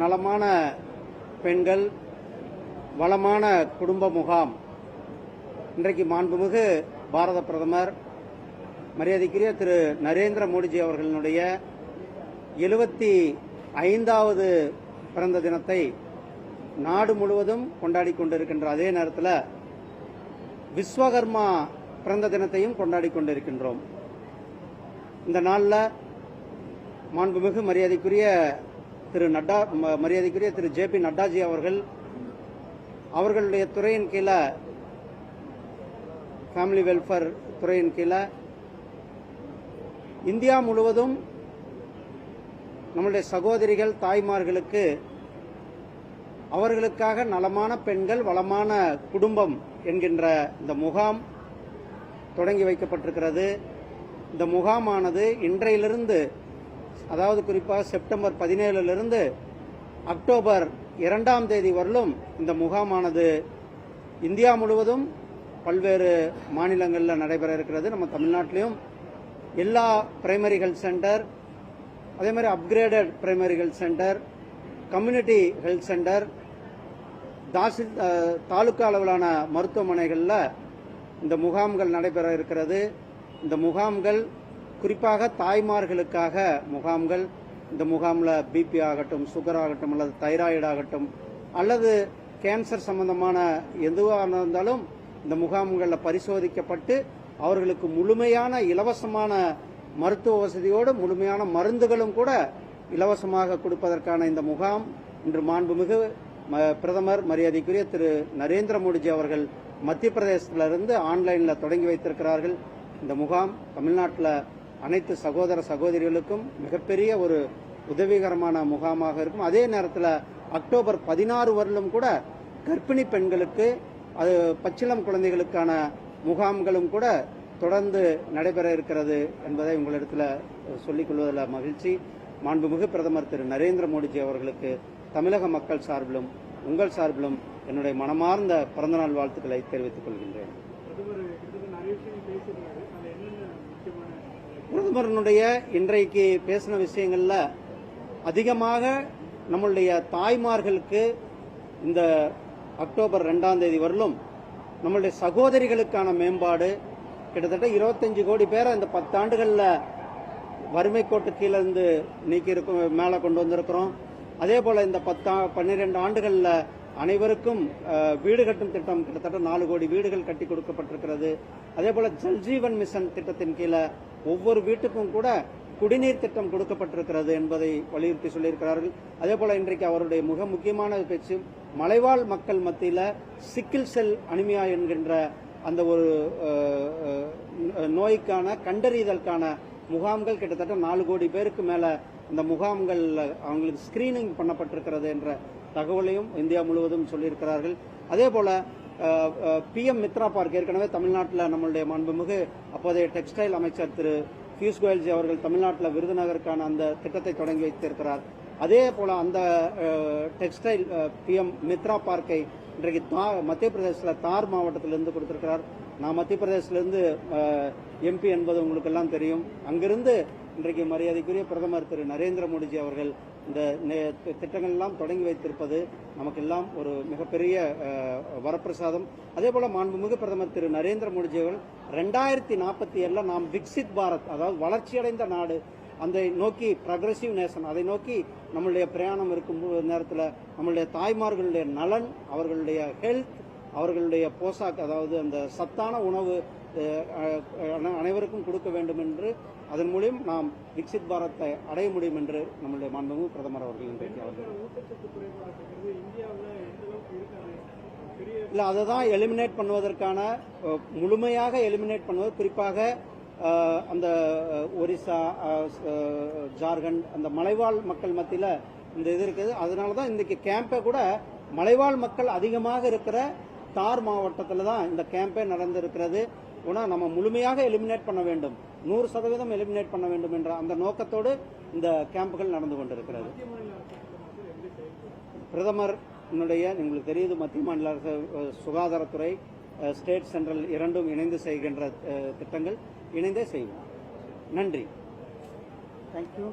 நலமான பெண்கள் வளமான குடும்ப முகாம். இன்றைக்கு மாண்புமிகு பாரத பிரதமர் மரியாதைக்குரிய திரு நரேந்திர மோடிஜி அவர்களினுடைய எழுபத்தி ஐந்தாவது பிறந்த தினத்தை நாடு முழுவதும் கொண்டாடி கொண்டிருக்கின்ற அதே நேரத்தில் விஸ்வகர்மா பிறந்த தினத்தையும் கொண்டாடி கொண்டிருக்கின்றோம். இந்த நாளில் மாண்புமிகு மரியாதைக்குரிய திரு நட்டா ம- மரியாதைக்குரிய திரு ஜே பி நட்டாஜி அவர்கள் அவர்களுடைய துறையின் கீழே ஃபேமிலி வெல்ஃபேர் துறையின் கீழே இந்தியா முழுவதும் நம்முடைய சகோதரிகள் தாய்மார்களுக்கு அவர்களுக்காக நலமான பெண்கள் வளமான குடும்பம் என்கின்ற இந்த முகாம் தொடங்கி வைக்கப்பட்டிருக்கிறது. இந்த முகாமானது இன்றையிலிருந்து அதாவது குறிப்பாக செப்டம்பர் பதினேழுலிருந்து அக்டோபர் இரண்டாம் தேதி வரலும் இந்த முகாமானது இந்தியா முழுவதும் பல்வேறு மாநிலங்களில் நடைபெற இருக்கிறது. நம்ம தமிழ்நாட்டிலையும் எல்லா பிரைமரி ஹெல்த் சென்டர் அதே மாதிரி upgraded primary health centre community health centre tehsil taluka அளவிலான மருத்துவமனைகளில் இந்த முகாம்கள் நடைபெற இருக்கிறது. இந்த முகாம்கள் குறிப்பாக தாய்மார்களுக்காக முகாம்கள் இந்த முகாமில் பிபி ஆகட்டும் சுகர் ஆகட்டும் அல்லது தைராய்டு ஆகட்டும் அல்லது கேன்சர் சம்பந்தமான எதுவாக இருந்தாலும் இந்த முகாம்களில் பரிசோதிக்கப்பட்டு அவர்களுக்கு முழுமையான இலவசமான மருத்துவ வசதியோடு முழுமையான மருந்துகளும் கூட இலவசமாக கொடுப்பதற்கான இந்த முகாம் இன்று மாண்புமிகு ம- பிரதமர் மரியாதைக்குரிய திரு நரேந்திர மோடிஜி அவர்கள் மத்திய பிரதேசத்திலிருந்து ஆன்லைனில் தொடங்கி வைத்திருக்கிறார்கள். இந்த முகாம் தமிழ்நாட்டில் அனைத்து சகோதர சகோதரிகளுக்கும் மிகப்பெரிய ஒரு உதவிகரமான முகாமாக இருக்கும். அதே நேரத்தில் அக்டோபர் பதினாறு வரலும் கூட கர்ப்பிணி பெண்களுக்கு அது பச்சிளம் குழந்தைகளுக்கான முகாம்களும் கூட தொடர்ந்து நடைபெற இருக்கிறது என்பதை உங்களிடத்தில் சொல்லிக் கொள்வதில் மகிழ்ச்சி. மாண்புமிகு பிரதமர் திரு நரேந்திர மோடிஜி அவர்களுக்கு தமிழக மக்கள் சார்பிலும் உங்கள் சார்பிலும் என்னுடைய மனமார்ந்த பிறந்தநாள் வாழ்த்துக்களை தெரிவித்துக் கொள்கின்றேன். பிரதமரனுடைய இன்றைக்கு பேசின விஷயங்கள்ல அதிகமாக நம்மளுடைய தாய்மார்களுக்கு இந்த அக்டோபர் ரெண்டாம் தேதி வரலும் நம்மளுடைய சகோதரிகளுக்கான மேம்பாடு கிட்டத்தட்ட இருபத்தஞ்சு கோடி பேரை இந்த பத்தாண்டுகளில் வறுமை கோட்டு கீழே இருந்து நீக்கி இருக்கும் மேலே கொண்டு வந்திருக்கிறோம். அதே போல் இந்த பத்தா பன்னிரெண்டு ஆண்டுகளில் அனைவருக்கும் வீடு கட்டும் திட்டம் கிட்டத்தட்ட நாலு கோடி வீடுகள் கட்டி கொடுக்கப்பட்டிருக்கிறது. அதே போல் ஜல்ஜீவன் மிஷன் திட்டத்தின் கீழே ஒவ்வொரு வீட்டுக்கும் கூட குடிநீர் திட்டம் கொடுக்கப்பட்டிருக்கிறது என்பதை வலியுறுத்தி சொல்லியிருக்கிறார்கள். அதே போல இன்றைக்கு அவருடைய மிக முக்கியமான பேச்சு மலைவாழ் மக்கள் மத்தியில் சிக்கில் செல் அனிமியா என்கின்ற அந்த ஒரு நோய்க்கான கண்டறிதலுக்கான முகாம்கள் கிட்டத்தட்ட நாலு கோடி பேருக்கு மேல இந்த முகாம்கள் அவங்களுக்கு ஸ்கிரீனிங் பண்ணப்பட்டிருக்கிறது என்ற தகவலையும் இந்தியா முழுவதும் சொல்லியிருக்கிறார்கள். அதே போல பிஎம் மித்ரா பார்க் ஏற்கனவே தமிழ்நாட்டில் நம்மளுடைய மாண்புமிகு அப்போதைய டெக்ஸ்டைல் அமைச்சர் திரு பியூஷ் கோயல்ஜி அவர்கள் தமிழ்நாட்டில் விருதுநகருக்கான அந்த திட்டத்தை தொடங்கி வைத்திருக்கிறார். அதே போல அந்த டெக்ஸ்டைல் பிஎம் மித்ரா பார்க்கை இன்றைக்கு தா மத்திய பிரதேசத்தில் தார் மாவட்டத்திலிருந்து கொடுத்திருக்கிறார். நான் மத்திய பிரதேசத்திலிருந்து எம்பி என்பது உங்களுக்கு எல்லாம் தெரியும். அங்கிருந்து இன்றைக்கு மரியாதைக்குரிய பிரதமர் திரு நரேந்திர மோடிஜி அவர்கள் இந்த நே- திட்டங்கள் எல்லாம் தொடங்கி வைத்திருப்பது நமக்கெல்லாம் ஒரு மிகப்பெரிய வரப்பிரசாதம். அதே போல மாண்புமிகு பிரதமர் திரு நரேந்திர மோடிஜி அவர்கள் ரெண்டாயிரத்தி நாற்பத்தி ஏழில் நாம் விக்சித் பாரத் அதாவது வளர்ச்சியடைந்த நாடு அந்த நோக்கி ப்ரக்ரசிவ் நேஷன் அதை நோக்கி நம்மளுடைய பிரயாணம் இருக்கும் நேரத்தில் நம்மளுடைய தாய்மார்களுடைய நலன் அவர்களுடைய ஹெல்த் அவர்களுடைய போசாக் அதாவது அந்த சத்தான உணவு அனைவருக்கும் கொடுக்க வேண்டும் என்று அதன் மூலம் நாம் விக்சித் பாரத்தை அடைய முடியும் என்று நம்முடைய மாண்புமிகு பிரதமர் அவர்கள் இன்றைக்கு அவர்கள் இல்லை அதை தான் எலிமினேட் பண்ணுவதற்கான முழுமையாக எலிமினேட் பண்ணுவது குறிப்பாக அந்த ஒரிசா ஜார்க்கண்ட் அந்த மலைவாழ் மக்கள் மத்தியில் இந்த இது இருக்குது. அதனால தான் இன்றைக்கு கேம்பை கூட மலைவாழ் மக்கள் அதிகமாக இருக்கிற தார் மாவட்டத்தில் தான் இந்த கேம்பே நடந்திருக்கிறது. ஆனால் நம்ம முழுமையாக எலிமினேட் பண்ண வேண்டும். நூறு சதவீதம் எலிமினேட் பண்ண வேண்டும் என்ற அந்த நோக்கத்தோடு இந்த கேம்புகள் நடந்து கொண்டிருக்கிறது. பிரதமர் என்னுடைய உங்களுக்கு தெரியுது மத்திய மாநில அரசு சுகாதாரத்துறை ஸ்டேட் சென்ட்ரல் இரண்டும் இணைந்து செய்கின்ற திட்டங்கள் இணைந்தே செய்வோம். நன்றி. தேங்க்யூ